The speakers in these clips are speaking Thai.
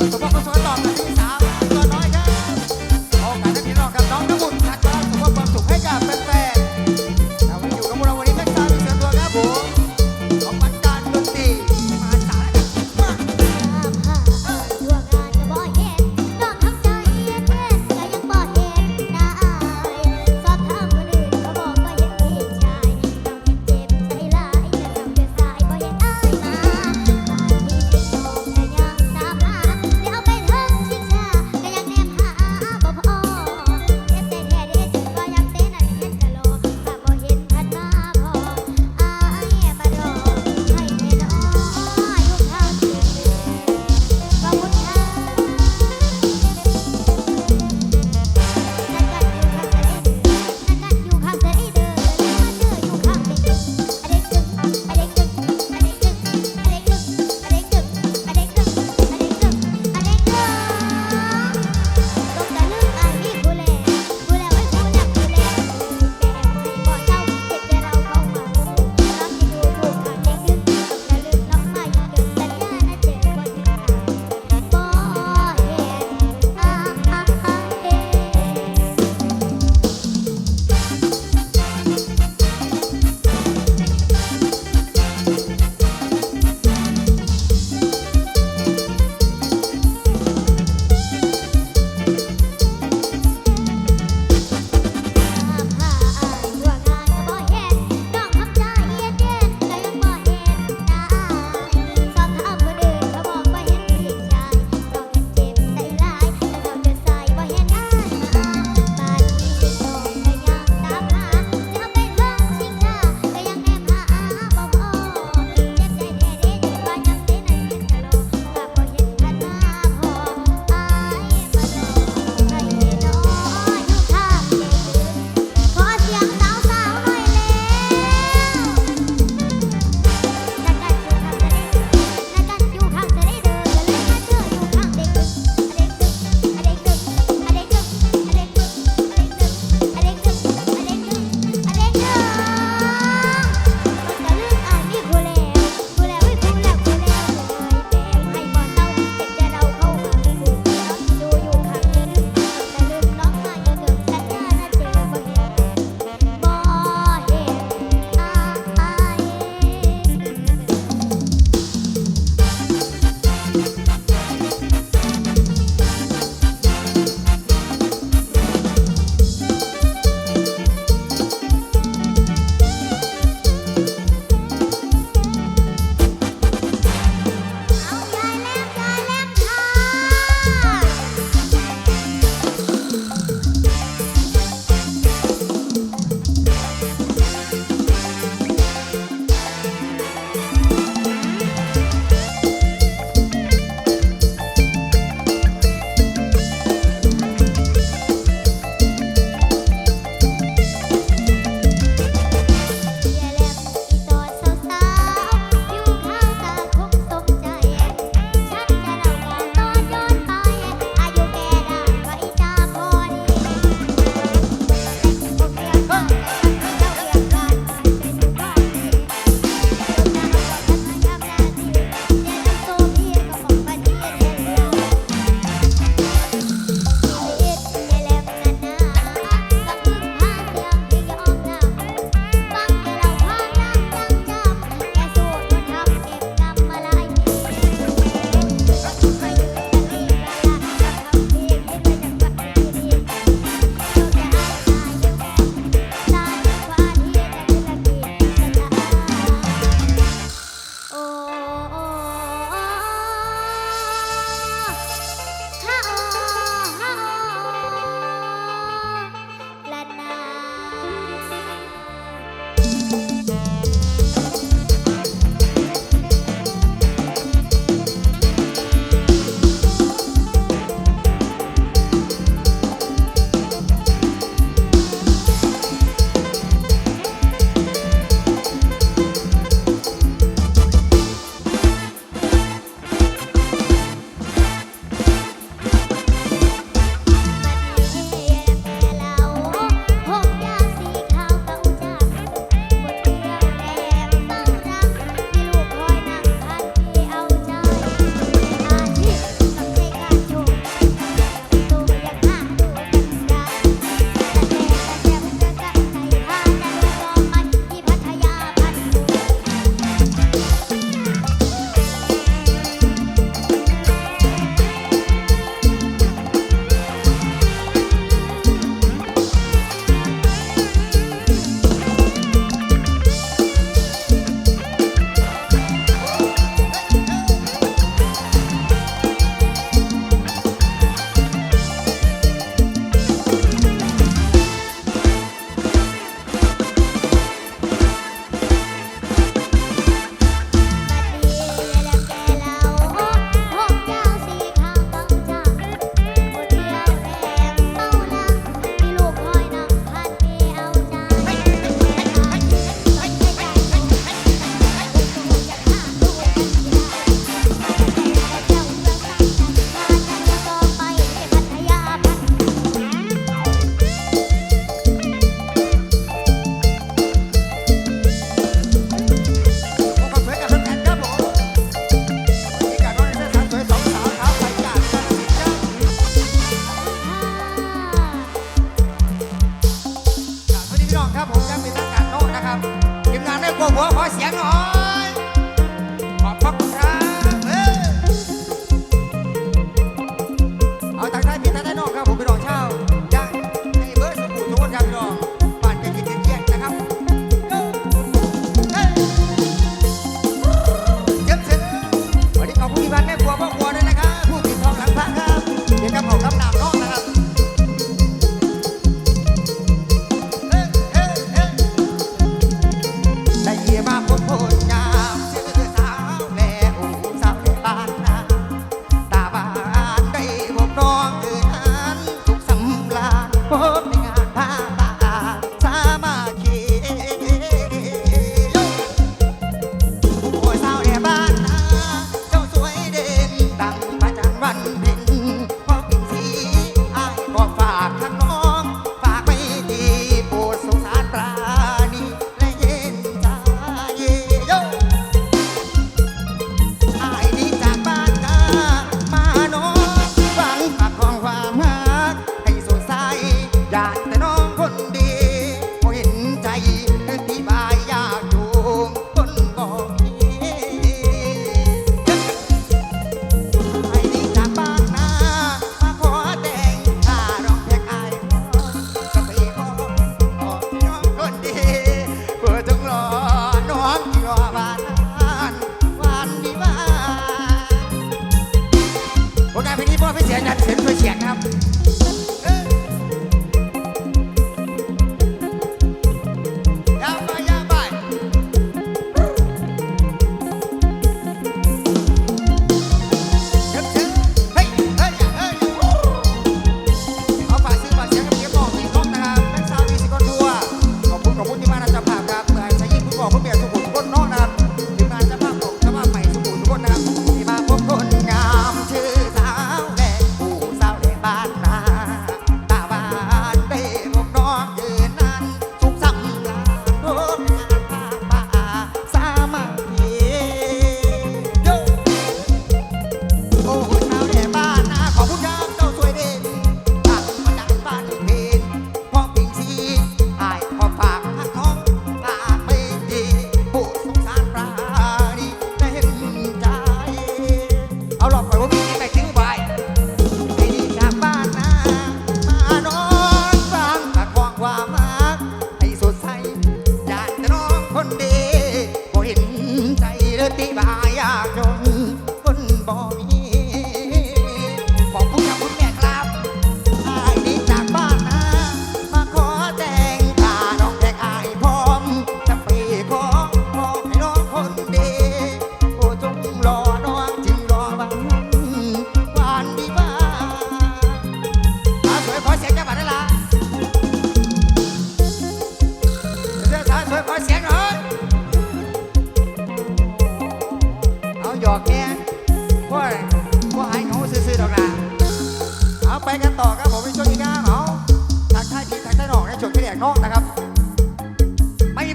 สมบูรณ์ก็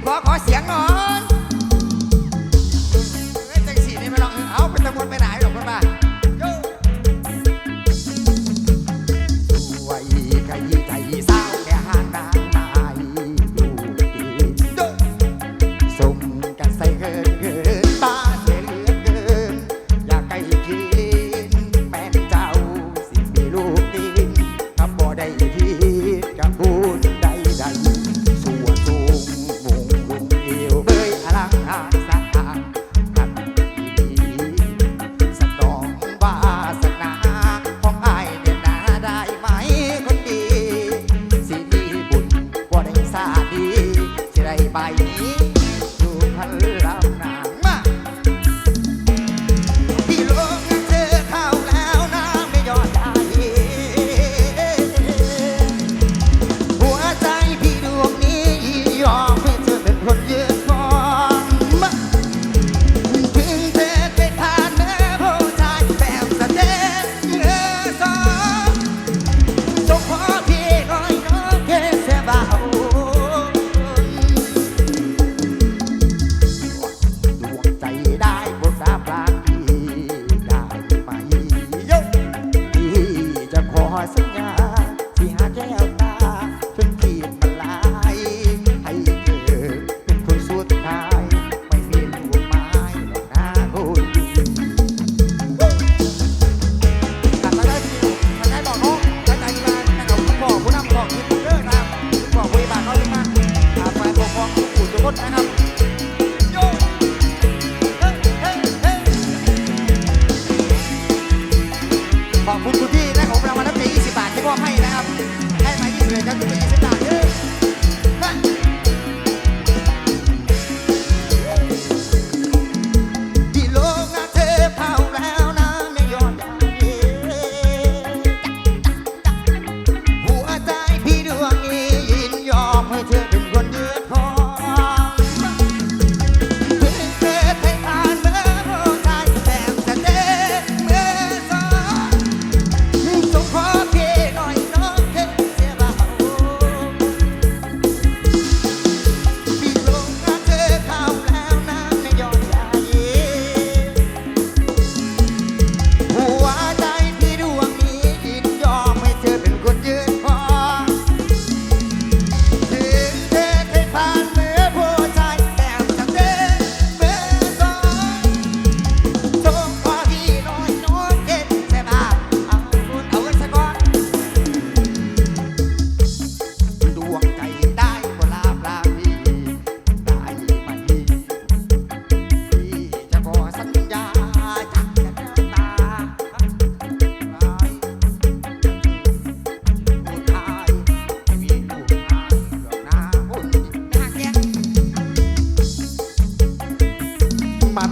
บอ想我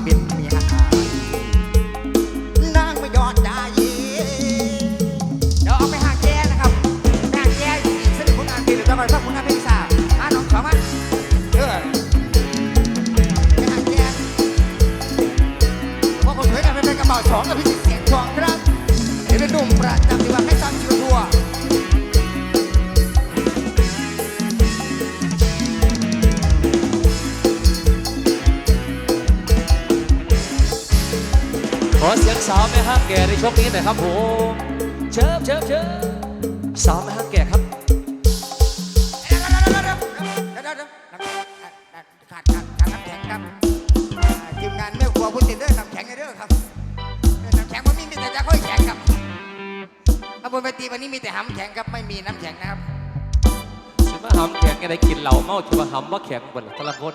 เป็นเมียนางไม่ยอดได้เดี๋ยวเอาไปหาแกนะครับหาแกสนิทผลงานเพลงหรือจะไปสักผลงานเพลงสาวหาน้องเข้ามาเออไปหาแกพวกคนสวยกันไปเป็นกระเป๋าสองกับพี่ ขอเสียงสาวแม่ห้างแก่ในช่วงนี้หน่อยครับผมเชิบเชิบเชิบสาวแม่ห้างแก่ครับขาดขาดขาดน้ำแข็งครับทีมงานไม่ครัวพุ่นติดเด้อน้ำแข็งเด้อครับน้ำแข็งมันมีมีแต่จะค่อยแข็งครับขบวนเวทีวันนี้มีแต่ห้ำแข็งครับไม่มีน้ำแข็งนะครับสิมาหำแข็งกันได้กินเหล่าเมาถือว่หำว่าแข็งบนแต่ละคน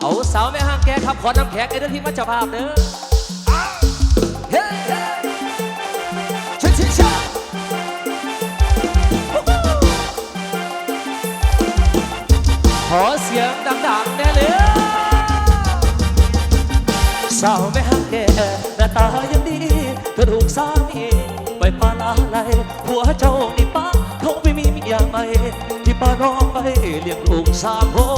เอาสาวแม่ห้างแกครับขอน้ำแข็งไอ้เรื่อที่มาจับภาพเด้อ ขอเสียงดังๆแน่เลยสาวไม่หักแก่หน้าตายังดีเธอถูกสามีไปปาลาไหหัวเจ้านี่าเขาไม่มีเมียใหม่ที่ป้าน้องไปเลี้ยงลูกสามคน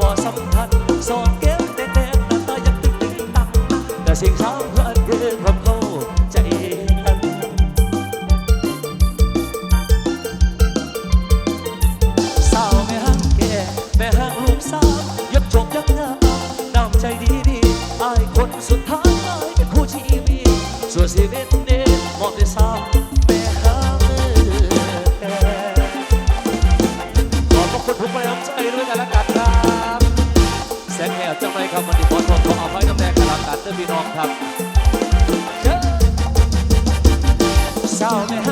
บอสัมคัญสอนเก็บแต่แต่น้ำตายังตึงตึงตังแต่สิ่งสำคัญเรื่ ขอขออภัยน้ำแดงกระลังกันเด้อพี่น้องครับเช้าไม่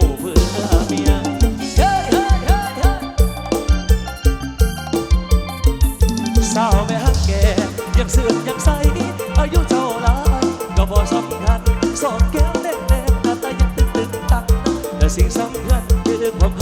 ভক্ত